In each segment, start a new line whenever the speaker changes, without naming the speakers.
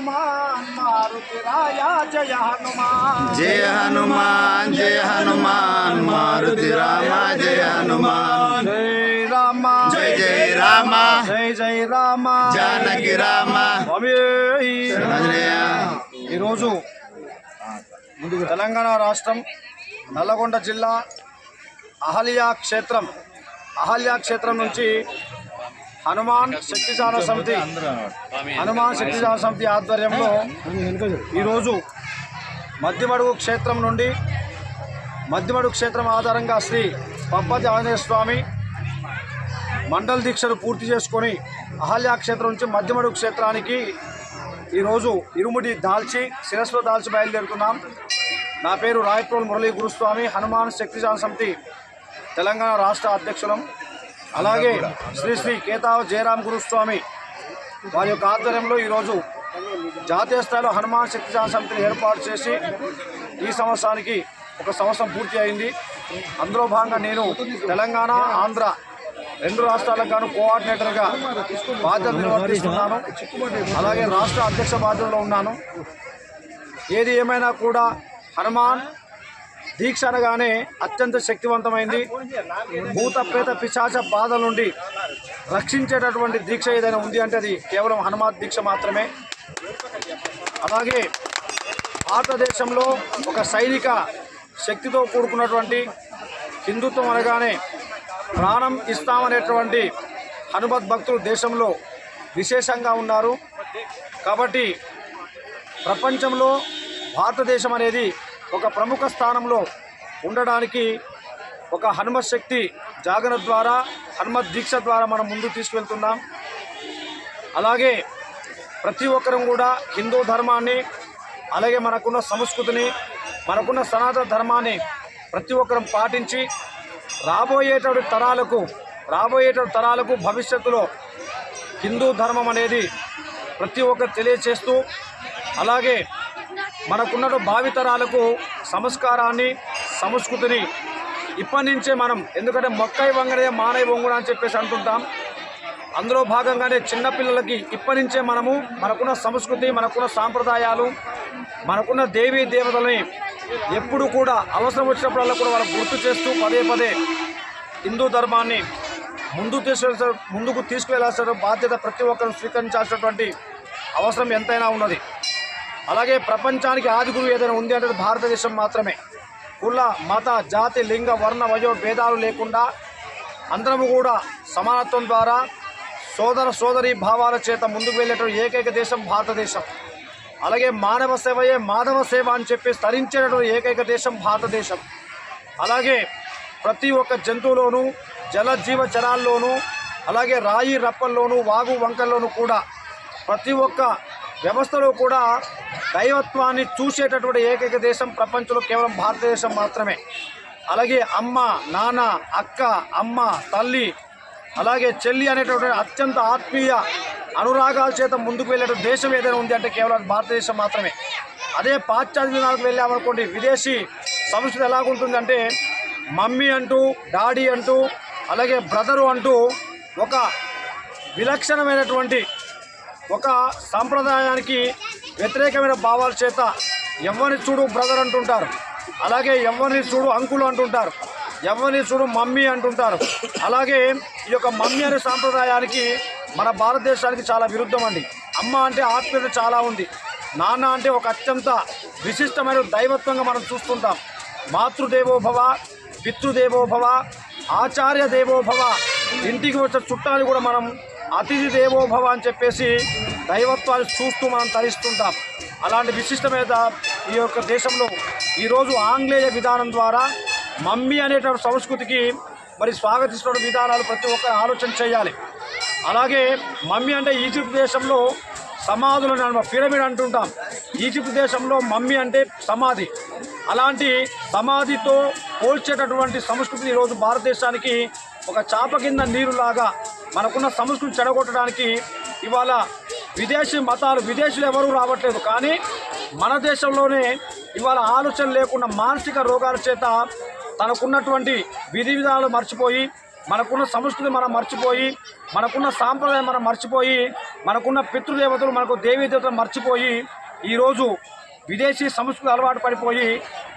హనుమాన్ మారుతి జయ హనుమాన్
జయ హనుమాన్ జయ హనుమాన్ మారుతి రామ జయ హనుమాన్ జయ జయ రామ
జై జై రామ
జానకి రామ
ఈరోజు తెలంగాణ రాష్ట్రం నల్లగొండ జిల్లా అహల్యా క్షేత్రం అహల్యా క్షేత్రం నుంచి హనుమాన్ శక్తిసార సమితి. హనుమాన్ శక్తిసార సమితి ఆధ్వర్యంలో ఈరోజు మధ్యమడుగు క్షేత్రం నుండి మధ్యమడుగు క్షేత్రం ఆధారంగా శ్రీ పబ్బతి ఆంజనేయ స్వామి మండల దీక్షలు పూర్తి చేసుకొని అహల్యా క్షేత్రం నుంచి మధ్యమడుగు క్షేత్రానికి ఈరోజు ఇరుముడి దాల్చి శిరస్సులో దాల్చి బయలుదేరుతున్నాం. నా పేరు రాయప్రోల్ మురళీ గురుస్వామి హనుమాన్ శక్తిజాన సమితి తెలంగాణ రాష్ట్ర అధ్యక్షులం. అలాగే శ్రీ శ్రీ కేతావ జయరాం గురుస్వామి వారి యొక్క ఆధ్వర్యంలో ఈరోజు జాతీయ స్థాయిలో హనుమాన్ శక్తిజాన సమితిని ఏర్పాటు చేసి ఈ సంవత్సరానికి ఒక సంవత్సరం పూర్తి అయింది. అందులో భాగంగా నేను తెలంగాణ ఆంధ్ర రెండు రాష్ట్రాలకు గాను కోఆర్డినేటర్గా బాధ్యత నిర్వర్తిస్తున్నాను. అలాగే రాష్ట్ర అధ్యక్ష బాధ్యతలో ఉన్నాను. ఏది ఏమైనా కూడా హనుమాన్ దీక్ష అనగానే అత్యంత శక్తివంతమైంది. భూత ప్రేత పిశాచ బాధల నుండి రక్షించేటటువంటి దీక్ష ఏదైనా ఉంది అంటే అది కేవలం హనుమాత్ దీక్ష మాత్రమే. అలాగే భారతదేశంలో ఒక సైనిక శక్తితో కూడుకున్నటువంటి హిందుత్వం అనగానే ప్రాణం ఇస్తామనేటువంటి హనుమత్ భక్తులు దేశంలో విశేషంగా ఉన్నారు. కాబట్టి ప్రపంచంలో భారతదేశం అనేది ఒక ప్రముఖ స్థానంలో ఉండడానికి ఒక హనుమత్ శక్తి జాగరణ ద్వారా హనుమత్ దీక్ష ద్వారా మనం ముందు తీసుకెళ్తున్నాం అలాగే ప్రతి ఒక్కరం కూడా హిందూ ధర్మాన్ని అలాగే మనకున్న సంస్కృతిని మనకున్న సనాతన ధర్మాన్ని ప్రతి ఒక్కరం పాటించి రాబోయేటువంటి తరాలకు రాబోయేటువంటి తరాలకు భవిష్యత్తులో హిందూ ధర్మం అనేది ప్రతి ఒక్కరు తెలియచేస్తూ అలాగే మనకున్న భావితరాలకు సంస్కారాన్ని సంస్కృతిని ఇప్పటి నుంచే మనం ఎందుకంటే మొక్కై వంగడే మానై వంగుడు అని చెప్పేసి అంటుంటాం. అందులో భాగంగానే చిన్నపిల్లలకి ఇప్పటి నుంచే మనము మనకున్న సంస్కృతి మనకున్న సాంప్రదాయాలు మనకున్న దేవీ దేవతలని ఎప్పుడు కూడా అవసరం వచ్చినప్పుడల్లా కూడా వాళ్ళు గుర్తు చేస్తూ పదే పదే హిందూ ధర్మాన్ని ముందు తీసుకెళ్ళ ముందుకు తీసుకువెళ్ళాల్సిన బాధ్యత ప్రతి ఒక్కరూ స్వీకరించాల్సినటువంటి అవసరం ఎంతైనా ఉన్నది. అలాగే ప్రపంచానికి ఆదిగురు ఏదైనా ఉంది అంటే భారతదేశం మాత్రమే. కుల మత జాతి లింగ వర్ణ వయో భేదాలు లేకుండా అందరము కూడా సమానత్వం ద్వారా సోదర సోదరి భావాల చేత ముందుకు వెళ్ళేటువంటి ఏకైక దేశం భారతదేశం. అలాగే మానవ సేవయే మాధవ సేవ అని చెప్పి స్తరించేటటువంటి ఏకైక దేశం భారతదేశం. అలాగే ప్రతి ఒక్క జంతువులోనూ జల జీవ జలాల్లోనూ అలాగే రాయి రప్పల్లోనూ వాగు వంకల్లోనూ కూడా ప్రతి ఒక్క వ్యవస్థలో కూడా దైవత్వాన్ని చూసేటటువంటి ఏకైక దేశం ప్రపంచంలో కేవలం భారతదేశం మాత్రమే. అలాగే అమ్మ నాన్న అక్క అమ్మ తల్లి అలాగే చెల్లి అనేటటువంటి అత్యంత ఆత్మీయ అనురాగాల చేత ముందుకు వెళ్ళే దేశం ఏదైనా ఉంది అంటే కేవలం భారతదేశం మాత్రమే. అదే పాశ్చాత్య దేశాలకు వెళ్ళామనుకోండి విదేశీ సంస్కృతి ఎలాగుంటుందంటే మమ్మీ అంటూ డాడీ అంటూ అలాగే బ్రదరు అంటూ ఒక విలక్షణమైనటువంటి ఒక సాంప్రదాయానికి వ్యతిరేకమైన భావాల చేత ఎవరిని చూడు బ్రదర్ అంటుంటారు. అలాగే ఎవరిని చూడు అంకులు అంటుంటారు. ఎవరిని చూడు మమ్మీ అంటుంటారు. అలాగే ఈ యొక్క మమ్మీ అనే సాంప్రదాయానికి మన భారతదేశానికి చాలా విరుద్ధం అండి. అమ్మ అంటే ఆత్మీయత చాలా ఉంది. నాన్న అంటే ఒక అత్యంత విశిష్టమైన దైవత్వంగా మనం చూస్తుంటాం. మాతృదేవోభవ పితృదేవోభవ ఆచార్య దేవోభవ ఇంటికి వచ్చిన చుట్టాలు కూడా మనం అతిథి దేవోభవ అని చెప్పేసి దైవత్వాన్ని చూస్తూ మనం తరిస్తుంటాం. అలాంటి విశిష్టమైన ఈ యొక్క దేశంలో ఈరోజు ఆంగ్లేయ విధానం ద్వారా మమ్మీ అనేటువంటి సంస్కృతికి మరి స్వాగతిస్తున్న విధానాలు ప్రతి ఒక్కరు ఆలోచన చేయాలి. అలాగే మమ్మీ అంటే ఈజిప్ట్ దేశంలో సమాధులను పిరమిడ్ అంటుంటాం. ఈజిప్ట్ దేశంలో మమ్మీ అంటే సమాధి. అలాంటి సమాధితో పోల్చేటటువంటి సంస్కృతి ఈరోజు భారతదేశానికి ఒక చాప కింద నీరులాగా మనకున్న సంస్కృతిని చెడగొట్టడానికి ఇవాళ విదేశీ మతాలు విదేశీయులు ఎవరూ రావట్లేదు. కానీ మన దేశంలోనే ఇవాళ ఆలోచన లేకుండా మానసిక రోగాల చేత తనకున్నటువంటి విధి విధానాలు మర్చిపోయి మనకున్న సంస్కృతి మనం మర్చిపోయి మనకున్న సాంప్రదాయం మనం మర్చిపోయి మనకున్న పితృదేవతలు మనకు దేవీ దేవతలు మర్చిపోయి ఈరోజు విదేశీ సంస్కృతి అలవాటు పడిపోయి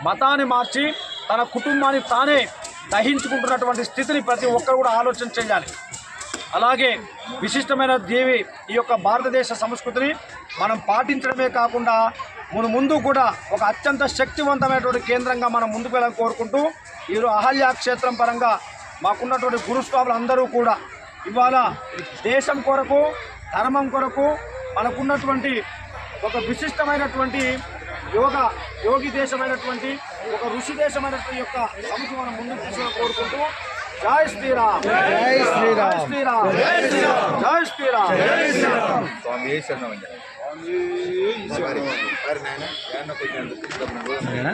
మతాన్ని మార్చి తన కుటుంబాన్ని తానే దహించుకుంటున్నటువంటి స్థితిని ప్రతి ఒక్కరు కూడా ఆలోచన చేయాలి. అలాగే విశిష్టమైన దేవి ఈ యొక్క భారతదేశ సంస్కృతిని మనం పాటించడమే కాకుండా మన ముందు కూడా ఒక అత్యంత శక్తివంతమైనటువంటి కేంద్రంగా మనం ముందుకు వెళ్ళాలని కోరుకుంటూ ఈరోజు అహల్యా క్షేత్రం పరంగా మాకున్నటువంటి గురుస్వాములు అందరూ కూడా ఇవాళ దేశం కొరకు ధర్మం కొరకు మనకున్నటువంటి ఒక విశిష్టమైనటువంటి యోగ యోగి దేశమైనటువంటి ఒక ఋషి దేశమైనటువంటి యొక్క సముఖం మనం ముందుకు తీసుకుని కోరుకుంటూ ஜாய் ஸ்ரீராம் ஜெய் ஸ்ரீராம் ஸ்ரீராம் ஜெய் ஸ்ரீராம் ஜாய் ஸ்ரீராம் ஜெய் ஸ்ரீராம்
சுவாமியே சரணம் பாரு நான் கொஞ்சம்